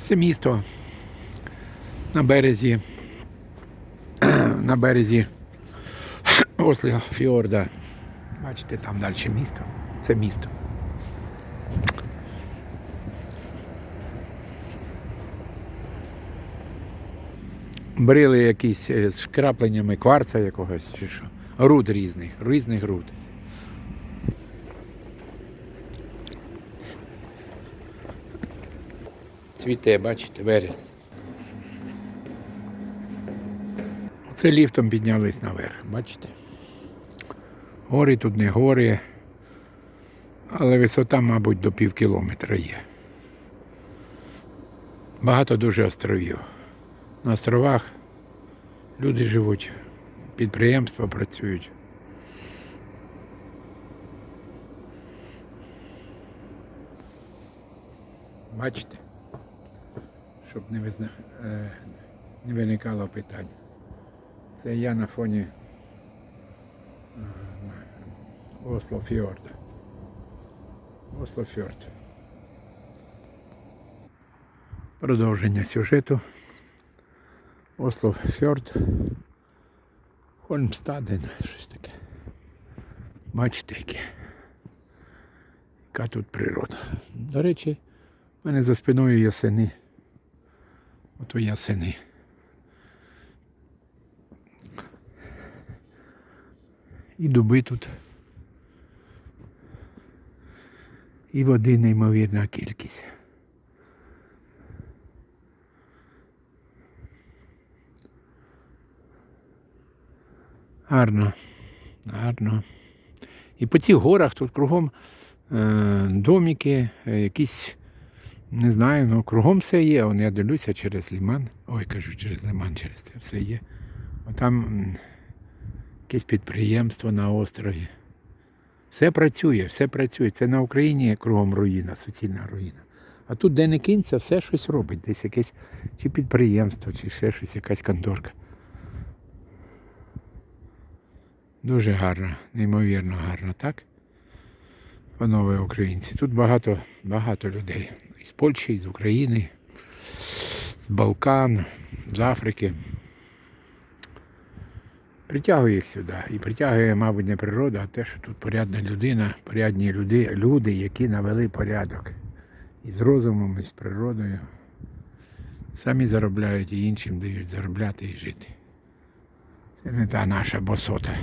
Це місто на березі, на березі Ослі Фіорда. Бачите, там далі місто. Це місто. Брили якісь е, з шкрапленнями кварца якогось чи що. Руд різних, різних руд. Цвіте, бачите, вересень. Це ліфтом піднялись наверх, бачите? Гори тут не гори, але висота, мабуть, до пів кілометра є. Багато дуже островів. На островах люди живуть, підприємства працюють. Бачите? Щоб не, визна... е, не виникало питань. Це я на фоні е, Осло Фьорда. Осло Фьорд. Продовження сюжету. Осло Фьорд. Хольмстаден, щось таке. Бачите, яке. Яка тут природа. До речі, в мене за спиною ясени. Ото ясени. І дуби тут. І води неймовірна кількість. Гарно, гарно. І по цих горах тут кругом е, домики, е, якісь, не знаю, ну кругом все є. Вон я дивлюся через ліман. Ой, кажу, через лиман, через це все є. Там якесь підприємство на острові. Все працює, все працює. Це на Україні кругом руїна, суцільна руїна. А тут, де не кинься, все щось робить. Десь якесь чи підприємство, чи ще щось, якась конторка. Дуже гарно, неймовірно гарно, так? Панове українці. Тут багато, багато людей. Із Польщі, з України, з Балкан, з Африки. Притягує їх сюди. І притягує, мабуть, не природа, а те, що тут порядна людина, порядні люди, люди, які навели порядок. І з розумом, і з природою. Самі заробляють і іншим дають заробляти і жити. Це не та наша босота.